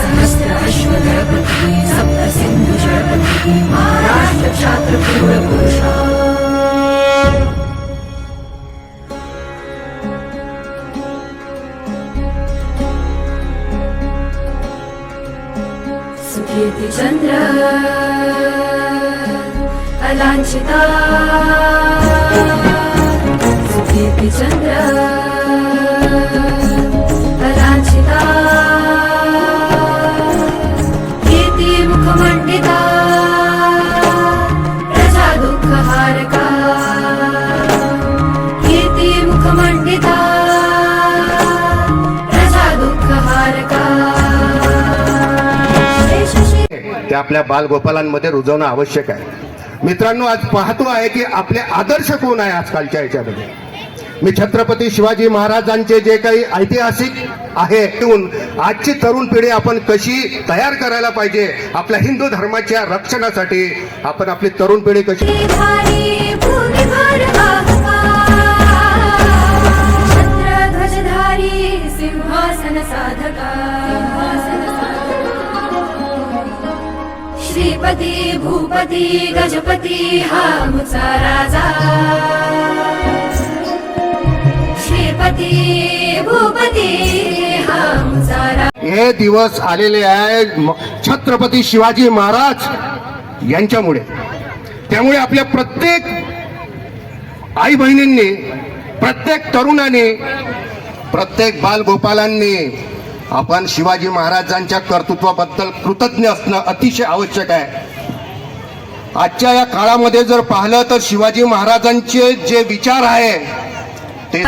सहस्र अश्वदळपती चंद्र मुखमंडिता प्रजा मुखमंडिता प्रजा ते आपल्या बालगोपालांमध्ये रुजवणं आवश्यक आहे. मित्रांनो आज पाहतो आहे की आपले आदर्श कोण आहे आजकालच्या याच्यामध्ये? मी छत्रपती शिवाजी महाराजांचे जे काही ऐतिहासिक आहे घेऊन आजची तरुण पिढी आपण कशी तयार करायला पाहिजे आपल्या हिंदू धर्माच्या रक्षणासाठी आपण आपली तरुण पिढी कशी श्रीपती भूपती गजपती हा मुचा राजा. हा दिवस आलेले आहे छत्रपती शिवाजी महाराज यांच्यामुळे. त्यामुळे आपल्या प्रत्येक आई बहिणींनी प्रत्येक तरुणाने प्रत्येक बालगोपालांनी आपण शिवाजी महाराजांच्या कर्तृत्वाबद्दल कृतज्ञ असणं अतिशय आवश्यक आहे. आजच्या या काळामध्ये जर पाहिलं तर शिवाजी महाराजांचे जे विचार आहे ते